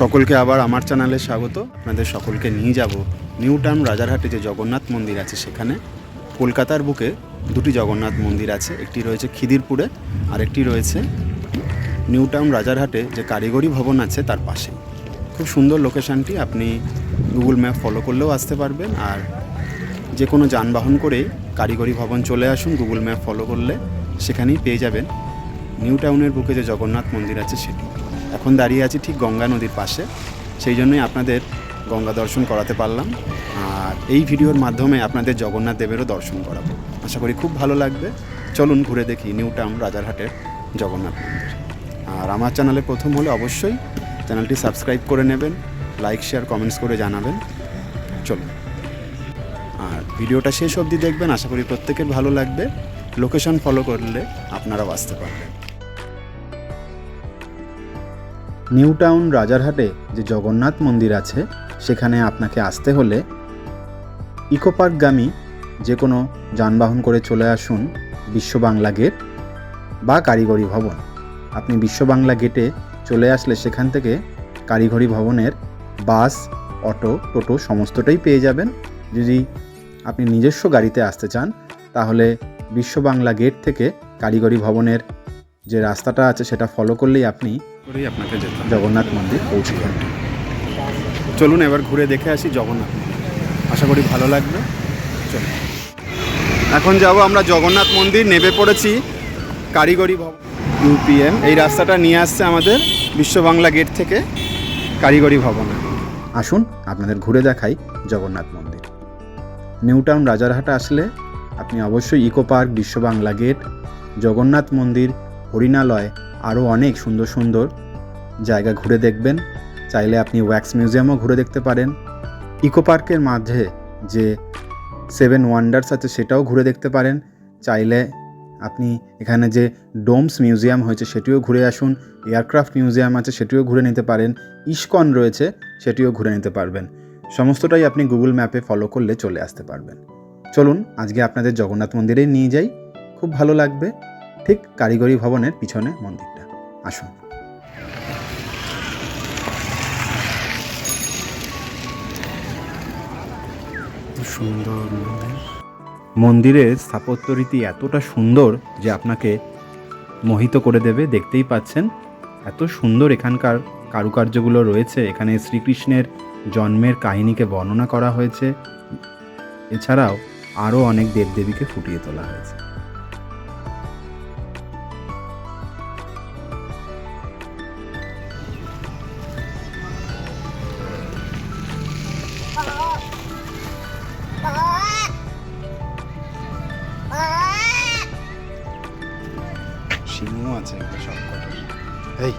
সকলকে আবার আমার চ্যানেলে স্বাগত। আপনাদের সকলকে নিয়ে যাব নিউ টাউন রাজারহাটে যে জগন্নাথ মন্দির আছে সেখানে। কলকাতার বুকে দুটি জগন্নাথ মন্দির আছে, একটি রয়েছে খিদিরপুরে আর একটি রয়েছে নিউ টাউন রাজারহাটে যে কারিগরি ভবন আছে তার পাশে। খুব সুন্দর লোকেশানটি, আপনি গুগল ম্যাপ ফলো করলেও আসতে পারবেন আর যে কোনো যানবাহন করেই কারিগরি ভবন চলে আসুন, গুগল ম্যাপ ফলো করলে সেখানেই পেয়ে যাবেন। নিউ টাউনের বুকে যে জগন্নাথ মন্দির আছে সেটি। এখন দাঁড়িয়ে আছি ঠিক গঙ্গা নদীর পাশে। সেই জন্যই আপনাদের গঙ্গা দর্শন করাতে পারলাম। আর এই ভিডিওর মাধ্যমে আপনাদের জগন্নাথ দেবেরও দর্শন করাবো। আশা করি খুব ভালো লাগবে। চলুন ঘুরে দেখি নিউ টাউন রাজারহাটের জগন্নাথ মন্দির। আর আমার চ্যানেলে প্রথম হলে অবশ্যই চ্যানেলটি সাবস্ক্রাইব করে নেবেন, লাইক, শেয়ার, কমেন্টস করে জানাবেন। চলুন। আর ভিডিওটা শেষ অবধি দেখবেন। আশা করি প্রত্যেকের ভালো লাগবে। লোকেশন ফলো করলে আপনারাও আসতে পারবেন। নিউ টাউন রাজারহাটে যে জগন্নাথ মন্দির আছে, সেখানে আপনাকে আসতে হলে ইকো পার্কগামী যে কোনো যানবাহন করে চলে আসুন বিশ্ব বাংলা গেট বা কারিগরি ভবন। আপনি বিশ্ব বাংলা গেটে চলে আসলে সেখান থেকে কারিগরি ভবনের বাস, অটো, টোটো সমস্তটাই পেয়ে যাবেন। যদি আপনি নিজস্ব গাড়িতে আসতে চান, তাহলে বিশ্ব বাংলা গেট থেকে কারিগরি ভবনের যে রাস্তাটা আছে, সেটা ফলো করলেই আপনি করেই আপনাকে যেতে জগন্নাথ মন্দির পৌঁছে যাবেন চলুন এবার ঘুরে দেখে আসি জগন্নাথ মন্দির। আশা করি ভালো লাগবে। চলুন। এখন যাব আমরা জগন্নাথ মন্দির নেমে পড়েছি কারিগরি ভবন ইউপিএম এই রাস্তাটা নিয়ে আসছে আমাদের বিশ্ব বাংলা গেট থেকে কারিগরি ভবনে। আসুন আপনাদের ঘুরে দেখাই জগন্নাথ মন্দির। নিউ টাউন রাজারহাট আসলে আপনি অবশ্যই ইকো পার্ক বিশ্ব বাংলা গেট জগন্নাথ মন্দির হরিণালয় আরও অনেক সুন্দর সুন্দর জায়গা ঘুরে দেখবেন। চাইলে আপনি ওয়্যাক্স মিউজিয়ামও ঘুরে দেখতে পারেন। ইকো পার্কের মাঝে যে সেভেন ওয়ান্ডার্স আছে সেটাও ঘুরে দেখতে পারেন। চাইলে আপনি এখানে যে ডোমস মিউজিয়াম হয়েছে সেটিও ঘুরে আসুন। এয়ারক্রাফট মিউজিয়াম আছে সেটিও ঘুরে নিতে পারেন। ইস্কন রয়েছে সেটিও ঘুরে নিতে পারবেন। সমস্তটাই আপনি গুগল ম্যাপে ফলো করলে চলে আসতে পারবেন। চলুন, আজকে আপনাদের জগন্নাথ মন্দিরেই নিয়ে যাই। খুব ভালো লাগবে। ঠিক কারিগরি ভবনের পিছনে মন্দিরটা আসুন। সুন্দর মন্দির। মন্দিরের স্থাপত্য রীতি এতটা সুন্দর যে আপনাকে মোহিত করে দেবে দেখতেই পাচ্ছেন। এত সুন্দর এখানকার কারুকার্যগুলো রয়েছে। এখানে শ্রীকৃষ্ণের জন্মের কাহিনীকে বর্ণনা করা হয়েছে। এছাড়াও আরও অনেক দেবদেবীকে ফুটিয়ে তোলা হয়েছে। আছে এই।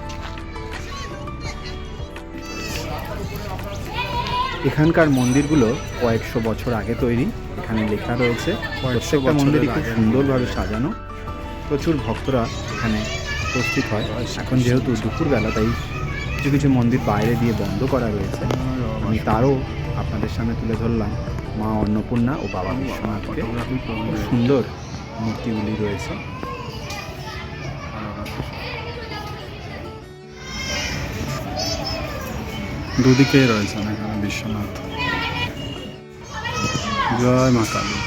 এখানকার মন্দিরগুলো কয়েকশো বছর আগে তৈরি এখানে লেখা রয়েছে। প্রত্যেকটা মন্দিরই খুব সুন্দরভাবে সাজানো। প্রচুর ভক্তরা এখানে উপস্থিত হয়। এখন যেহেতু দুপুরবেলা তাই কিছু কিছু মন্দির বাইরে দিয়ে বন্ধ করা রয়েছে। আমি তারও আপনাদের সামনে তুলে ধরলাম মা অন্নপূর্ণা ও বাবা বিশ্বনাথকে। সুন্দর মূর্তিগুলি রয়েছে। দুদিকেই রয়েছেন এখানে বিশ্বনাথ। জয় মা কালী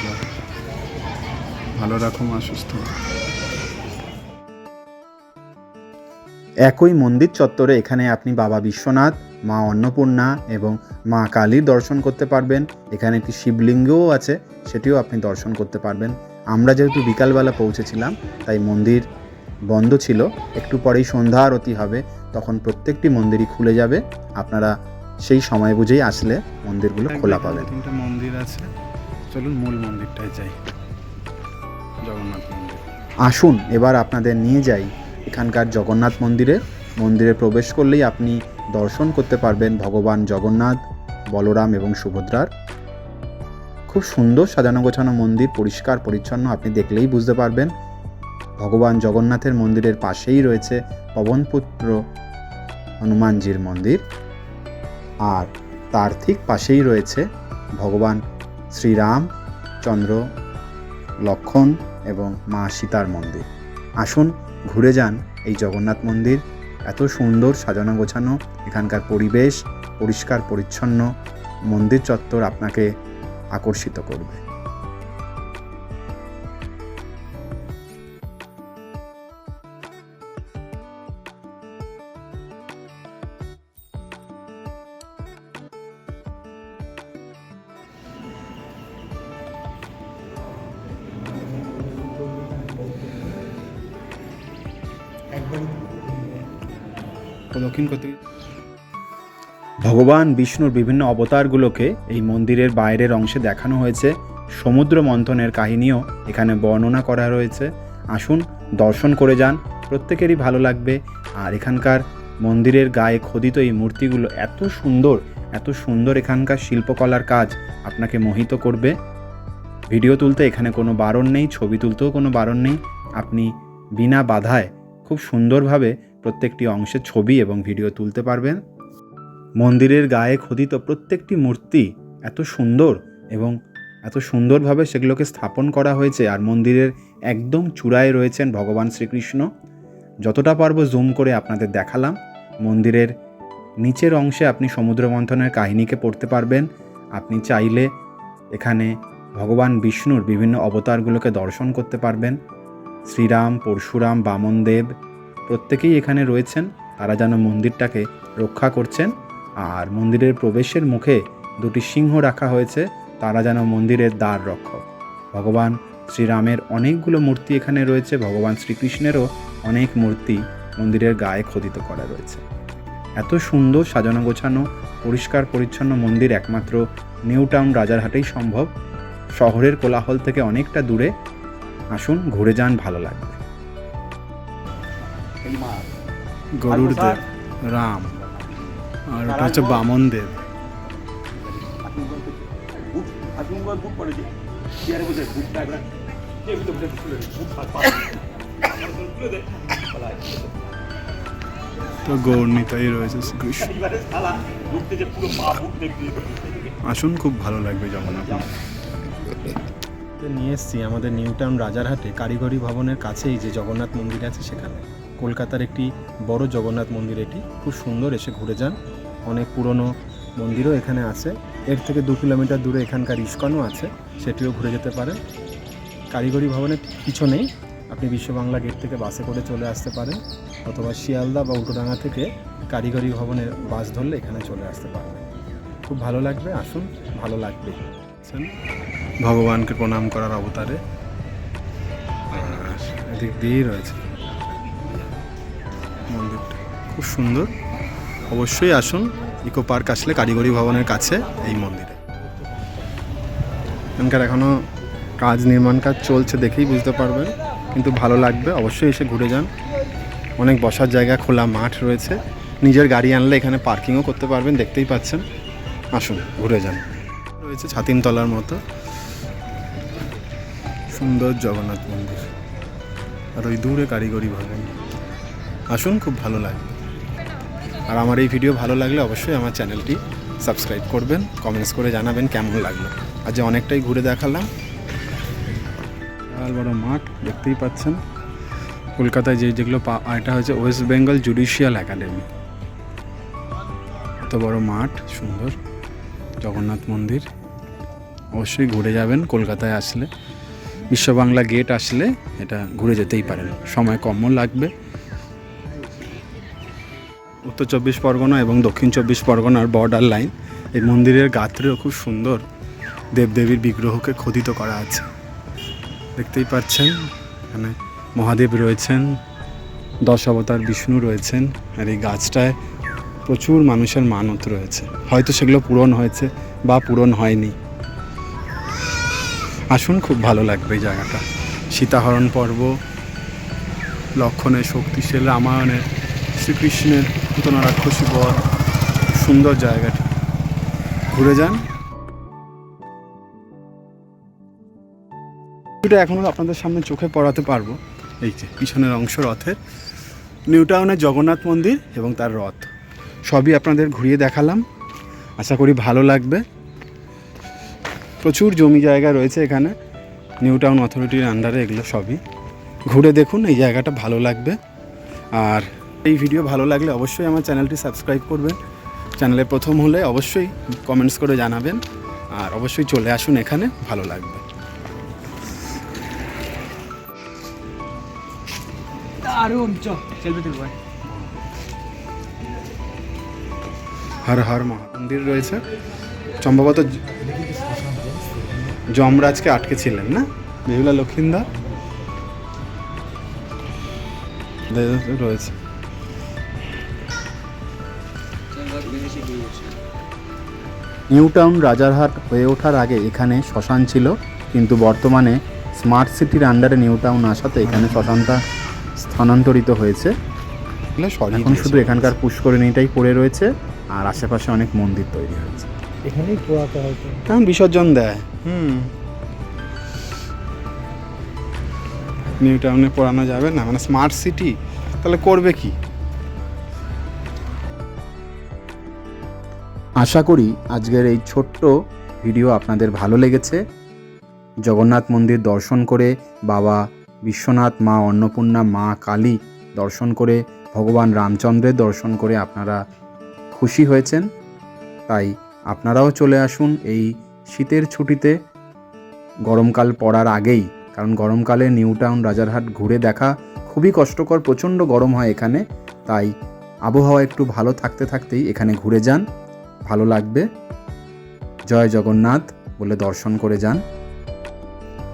ভালো রাখো মা, সুস্থ একই মন্দির চত্বরে এখানে আপনি বাবা বিশ্বনাথ, মা অন্নপূর্ণা এবং মা কালীর দর্শন করতে পারবেন। এখানে একটি শিবলিঙ্গও আছে, সেটিও আপনি দর্শন করতে পারবেন। আমরা যেহেতু বিকালবেলা পৌঁছেছিলাম, তাই মন্দির বন্ধ ছিল। একটু পরেই সন্ধ্যা আরতি হবে। তখন প্রত্যেকটি মন্দিরই খুলে যাবে। আপনারা সেই সময় বুঝেই আসলে মন্দিরগুলো খোলা পাবেন। তিনটা মন্দির আছে। চলুন মূল মন্দিরটায় যাই। জগন্নাথ মন্দির। আসুন এবার আপনাদের নিয়ে যাই এখানকার জগন্নাথ মন্দিরে। মন্দিরে প্রবেশ করলেই আপনি দর্শন করতে পারবেন ভগবান জগন্নাথ বলরাম এবং সুভদ্রার। খুব সুন্দর সাজানো গোছানো মন্দির পরিষ্কার পরিচ্ছন্ন আপনি দেখলেই বুঝতে পারবেন। ভগবান জগন্নাথের মন্দিরের পাশেই রয়েছে পবনপুত্র হনুমানজির মন্দির। আর তার ঠিক পাশেই রয়েছে ভগবান শ্রীরাম চন্দ্র লক্ষণ এবং মা সীতার মন্দির। আসুন ঘুরে যান এই জগন্নাথ মন্দির। এত সুন্দর সাজানো গোছানো, এখানকার পরিবেশ পরিষ্কার পরিচ্ছন্ন, মন্দির চত্বর আপনাকে আকর্ষিত করবে। প্রদক্ষিণ করতে ভগবান বিষ্ণুর বিভিন্ন অবতারগুলোকে এই মন্দিরের বাইরের অংশে দেখানো হয়েছে। সমুদ্র মন্থনের কাহিনীও এখানে বর্ণনা করা রয়েছে। আসুন দর্শন করে যান, প্রত্যেকেরই ভালো লাগবে। আর এখানকার মন্দিরের গায়ে খোদিত এই মূর্তিগুলো এত সুন্দর এত সুন্দর এখানকার শিল্পকলার কাজ আপনাকে মোহিত করবে। ভিডিও তুলতে এখানে কোনো বারণ নেই, ছবি তুলতেও কোনো বারণ নেই। আপনি বিনা বাধায় খুব সুন্দরভাবে প্রত্যেকটি অংশের ছবি এবং ভিডিও তুলতে পারবেন। মন্দিরের গায়ে খোদিত প্রত্যেকটি মূর্তি এত সুন্দর এবং এত সুন্দরভাবে সেগুলোকে স্থাপন করা হয়েছে আর মন্দিরের একদম চূড়ায় রয়েছেন ভগবান শ্রীকৃষ্ণ। যতটা পারব জুম করে আপনাদের দেখালাম। মন্দিরের নিচের অংশে আপনি সমুদ্র মন্থনের কাহিনীকে পড়তে পারবেন। আপনি চাইলে এখানে ভগবান বিষ্ণুর বিভিন্ন অবতারগুলোকে দর্শন করতে পারবেন। শ্রীরাম, পরশুরাম, বামনদেব প্রত্যেকেই এখানে রয়েছেন। তারা যেন মন্দিরটাকে রক্ষা করছেন। আর মন্দিরের প্রবেশের মুখে দুটি সিংহ রাখা হয়েছে। তারা যেন মন্দিরের দ্বার রক্ষক। ভগবান শ্রীরামের অনেকগুলো মূর্তি এখানে রয়েছে। ভগবান শ্রীকৃষ্ণেরও অনেক মূর্তি মন্দিরের গায়ে খোদিত করা রয়েছে। এত সুন্দর সাজানো গোছানো, পরিষ্কার পরিচ্ছন্ন মন্দির একমাত্র নিউ টাউন রাজারহাটেই সম্ভব। শহরের কোলাহল থেকে অনেকটা দূরে আসুন ঘুরে যান ভালো লাগবে। গরুর দেব রাম। আর ওটা হচ্ছে বামন দেব। তো গৌরনীতাই রয়েছে শ্রীকৃষ্ণ। আসুন খুব ভালো লাগবে জগন্নাথ নিয়ে এসেছি আমাদের নিউ টাউন রাজারহাটে কারিগরি ভবনের কাছেই যে জগন্নাথ মন্দির আছে সেখানে। কলকাতার একটি বড় জগন্নাথ মন্দির এটি। খুব সুন্দর, এসে ঘুরে যান। অনেক পুরনো মন্দিরও এখানে আছে। এর থেকে দু কিলোমিটার দূরে এখানকার ইস্কনও আছে। সেটিও ঘুরে যেতে পারেন। কারিগরি ভবনের পিছনেই আপনি বিশ্ব বাংলা গেট থেকে বাসে করে চলে আসতে পারেন অথবা শিয়ালদা বা উল্টোডাঙ্গা থেকে কারিগরি ভবনের বাস ধরলে এখানে চলে আসতে পারবেন। খুব ভালো লাগবে, আসুন, ভালো লাগবে। ভগবানকে প্রণাম করার অবতারে। আর এদিক দিয়েই রয়েছে মন্দিরটা। খুব সুন্দর। অবশ্যই আসুন, ইকো পার্ক আসলে কারিগরি ভবনের কাছে এই মন্দিরে। এখানকার এখনও কাজ নির্মাণ কাজ চলছে দেখেই বুঝতে পারবেন, কিন্তু ভালো লাগবে, অবশ্যই এসে ঘুরে যান। অনেক বসার জায়গা, খোলা মাঠ রয়েছে। নিজের গাড়ি আনলে এখানে পার্কিংও করতে পারবেন, দেখতেই পাচ্ছেন। আসুন, ঘুরে যান। রয়েছে ছাতিম তলার মতো। সুন্দর জগন্নাথ মন্দির। আর ওই দূরে কারিগরি ভবন। আসুন, খুব ভালো লাগবে আর আমার এই ভিডিও ভালো লাগলে অবশ্যই আমার চ্যানেলটি সাবস্ক্রাইব করবেন, কমেন্টস করে জানাবেন কেমন লাগল। আজ অনেকটাই ঘুরে দেখালাম, বিশাল বড় মাঠ, দেখতেই পাচ্ছেন। কলকাতায় যে যেগুলো এটা হচ্ছে ওয়েস্ট বেঙ্গল জুডিশিয়াল একাডেমি। এত বড় মাঠ, সুন্দর, জগন্নাথ মন্দির। অবশ্যই ঘুরে যাবেন, কলকাতায় আসলে। বিশ্ব বাংলা গেট আসলে এটা ঘুরে যেতেই পারেন সময় কমও লাগবে। উত্তর চব্বিশ পরগনা এবং দক্ষিণ চব্বিশ পরগনার বর্ডার লাইন এই মন্দিরের গাত্রেও খুব সুন্দর দেবদেবীর বিগ্রহকে খোদিত করা আছে। দেখতেই পাচ্ছেন, এখানে মহাদেব রয়েছেন, দশ অবতার বিষ্ণু রয়েছেন, আর এই গাছটায় প্রচুর মানুষের মানত রয়েছে। হয়তো সেগুলো পূরণ হয়েছে বা পূরণ হয়নি। আসুন, খুব ভালো লাগবে এই জায়গাটা। সীতাহরণ পর্ব, লক্ষণের শক্তিশীল রামায়ণের, শ্রীকৃষ্ণের পুতনা রাক্ষসী বধ, সুন্দর জায়গাটি। ঘুরে যান। এটা এখনও আপনাদের সামনে চোখে পড়াতে পারব। এই যে, পিছনের অংশ রথের। নিউ টাউনের জগন্নাথ মন্দির এবং তার রথ। সবই আপনাদের ঘুরিয়ে দেখালাম। আশা করি ভালো লাগবে। প্রচুর জমি জায়গা রয়েছে এখানে। নিউ টাউন অথরিটির আন্ডারে এগুলো সবই। ঘুরে দেখুন এই জায়গাটা ভালো লাগবে। আর এই ভিডিও ভালো লাগলে অবশ্যই আমার চ্যানেলটি সাবস্ক্রাইব করবেন। চ্যানেলে প্রথম হলে অবশ্যই কমেন্টস করে জানাবেন। আর অবশ্যই চলে আসুন এখানে ভালো লাগবে। হর হর মহা মন্দির রয়েছে। সম্ভবত যমরাজকে আটকে ছিলেন না? বেহুলা লক্ষিন্দর? রয়েছে। নিউ টাউন রাজারহাট হয়ে ওঠার আগে এখানে শ্মশান ছিল কিন্তু বর্তমানে স্মার্ট সিটির আন্ডারে নিউ টাউন আসাতে এখানে শ্মশানটা স্থানান্তরিত হয়েছে। এখন শুধু এখানকার পুষ্করিণীটাই পড়ে রয়েছে আর আশেপাশে অনেক মন্দির তৈরি হয়েছে। এখানেই পোয়াতে হয়তো এখন বিসর্জন দেয়। হুম। নিউ টাউনে পড়ানো যাবে না মানে স্মার্ট সিটি তাহলে করবে কি? আশা করি আজকের এই ছোট্ট ভিডিও আপনাদের ভালো লেগেছে। জগন্নাথ মন্দির দর্শন করে বাবা বিশ্বনাথ মা অন্নপূর্ণা মা কালী দর্শন করে ভগবান রামচন্দ্রের দর্শন করে আপনারা খুশি হয়েছেন। তাই আপনারাও চলে আসুন এই শীতের ছুটিতে। গরমকাল পড়ার আগেই, কারণ গরমকালে নিউ টাউন রাজারহাট ঘুরে দেখা খুবই কষ্টকর, প্রচণ্ড গরম হয় এখানে। তাই আবহাওয়া একটু ভালো থাকতে থাকতেই এখানে ঘুরে যান। ভালো লাগবে। জয় জগন্নাথ বলে দর্শন করে যান।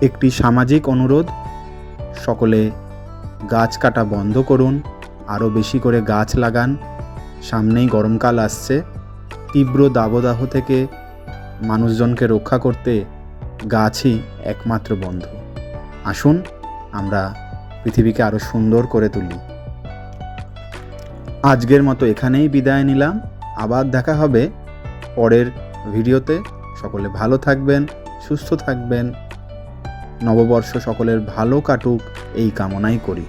একটি সামাজিক অনুরোধ, সকলে গাছ কাটা বন্ধ করুন, আরও বেশি করে গাছ লাগান। সামনেই গরমকাল আসছে। তীব্র দাবদাহ থেকে মানুষজনকে রক্ষা করতে গাছই একমাত্র বন্ধু। আসুন, আমরা পৃথিবীকে আরও সুন্দর করে তুলি। আজকের মতো এখানেই বিদায় নিলাম। আবার দেখা হবে পরের ভিডিওতে। সকলে ভালো থাকবেন, সুস্থ থাকবেন। নববর্ষ সকলের ভালো কাটুক, এই কামনাই করি।